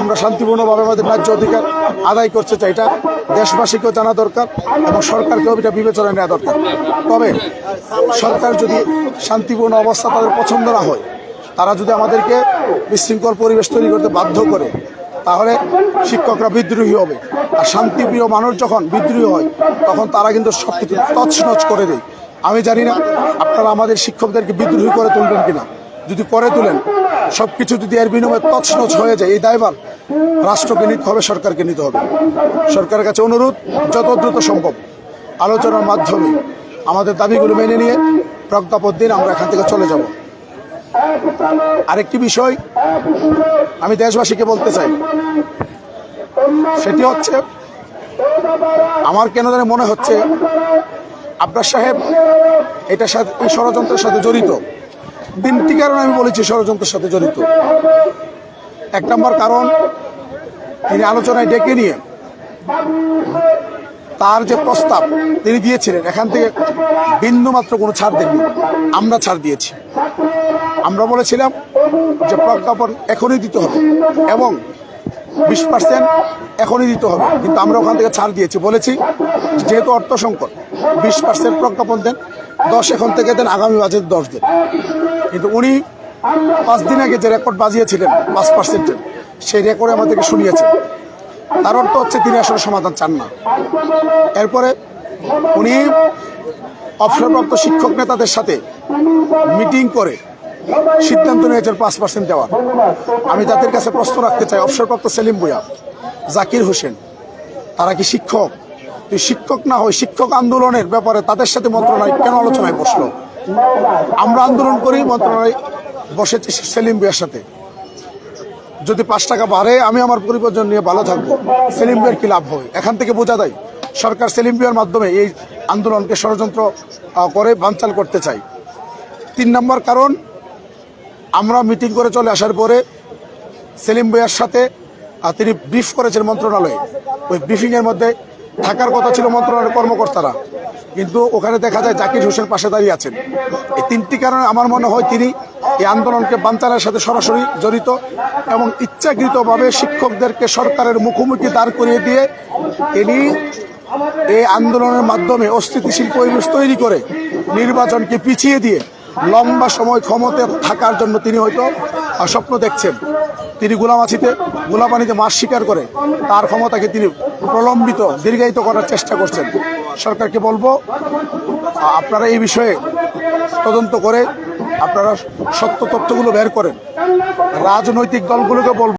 আমরা শান্তিপূর্ণভাবে আমাদের ন্যায্য অধিকার আদায় করতে চাই। এটা দেশবাসীকেও জানা দরকার এবং সরকারকেও এটা বিবেচনায় নেওয়া দরকার। তবে সরকার যদি শান্তিপূর্ণ অবস্থা তাদের পছন্দ না হয়, তারা যদি আমাদেরকে বিশৃঙ্খল পরিবেশ তৈরি করতে বাধ্য করে, তাহলে শিক্ষকরা বিদ্রোহী হবে। আর শান্তিপ্রিয় মানুষ যখন বিদ্রোহী হয়, তখন তারা কিন্তু সব কিছু তছনছ করে দেয়। আমি জানি না আপনারা আমাদের শিক্ষকদেরকে বিদ্রোহী করে তুলবেন কিনা। যদি করে তুলেন সব কিছু যদি এর বিনিময়ে তছনছ হয়ে যায়, এই দায়ভার রাষ্ট্রকে নিতে হবে, সরকারকে নিতে হবে। সরকারের কাছে অনুরোধ, যত দ্রুত সম্ভব আলোচনার মাধ্যমে আমাদের দাবিগুলো মেনে নিয়ে প্রজ্ঞাপন দিন, আমরা এখান থেকে চলে যাব। আরেকটি বিষয় আমি দেশবাসীকে বলতে চাই, সেটি হচ্ছে, আমার কেন জানি মনে হচ্ছে আব্বাস সাহেব এটার সাথে, এই ষড়যন্ত্রের সাথে জড়িত। তিনটি কারণে আমি বলেছি ষড়যন্ত্রের সাথে জড়িত। এক নম্বর কারণ, তিনি আলোচনায় ডেকে নিয়ে তার যে প্রস্তাব তিনি দিয়েছিলেন, এখান থেকে বিন্দু মাত্র কোনো ছাড় দেননি। আমরা ছাড় দিয়েছি। আমরা বলেছিলাম যে প্রজ্ঞাপন এখনই দিতে হবে এবং বিশ পার্সেন্ট এখনই দিতে হবে, কিন্তু আমরা ওখান থেকে ছাড় দিয়েছি। বলেছি, যেহেতু অর্থ সংকট, বিশ পার্সেন্ট প্রজ্ঞাপন দেন দশ এখন থেকে দেন, আগামী বাজেট দশ দিন। কিন্তু উনি পাঁচ দিন আগে যে রেকর্ড বাজিয়েছিলেন, পাঁচ পার্সেন্টের সেই রেকর্ডে আমাদেরকে শুনিয়েছেন। তার অর্থ হচ্ছে তিনি আসলে সমাধান চান না। এরপরে উনি অবসরপ্রাপ্ত শিক্ষক নেতাদের সাথে মিটিং করে সিদ্ধান্ত নিয়েছেন পাঁচ পার্সেন্ট দেওয়ার। আমি তাদের কাছে প্রশ্ন রাখতে চাই, অবসরপ্রাপ্ত সেলিম ভুয়া জাকির হোসেন, তারা কি শিক্ষক? শিক্ষক না হয় শিক্ষক আন্দোলনের ব্যাপারে তাদের সাথে মন্ত্রণালয় কেন আলোচনায় বসল? আমরা আন্দোলন করি, মন্ত্রণালয় বসেছি সেলিম ভুয়ার সাথে। যদি পাঁচ টাকা বাড়ে, আমি আমার পরিবর্তন নিয়ে ভালো থাকব। সেলিম বিয়ার কি লাভ হবে এখান থেকে বোঝা যায়, সরকার সেলিম বিয়ার মাধ্যমে এই আন্দোলনকে ষড়যন্ত্র করে বানচাল করতে চাই। তিন নম্বর কারণ, আমরা মিটিং করে চলে আসার পরে সেলিম বইয়ার সাথে তিনি ব্রিফ করেছেন মন্ত্রণালয়ে। ওই ব্রিফিংয়ের মধ্যে থাকার কথা ছিল মন্ত্রণালয়ের কর্মকর্তারা। কিন্তু ওখানে দেখা যায় জাকির হোসেন পাশে দাঁড়িয়ে আছেন। এই তিনটি কারণে আমার মনে হয় তিনি এই আন্দোলনকে বানচালের সাথে সরাসরি জড়িত এবং ইচ্ছাকৃতভাবে শিক্ষকদেরকে সরকারের মুখোমুখি দাঁড় করিয়ে দিয়ে তিনি এই আন্দোলনের মাধ্যমে অস্থিতিশীল পরিবেশ তৈরি করে নির্বাচনকে পিছিয়ে দিয়ে লম্বা সময় ক্ষমতায় থাকার জন্য তিনি হয়তো স্বপ্ন দেখছেন। তিনি গোলামাছিতে গোলাপানিতে মাছ শিকার করে, তার ক্ষমতাকে তিনি প্রলম্বিত, দীর্ঘায়িত করার চেষ্টা করছেন। সরকারকে বলব, আপনারা এই বিষয়ে তদন্ত করে আপনারা সত্য তথ্যগুলো বের করেন। রাজনৈতিক দলগুলোকে বলব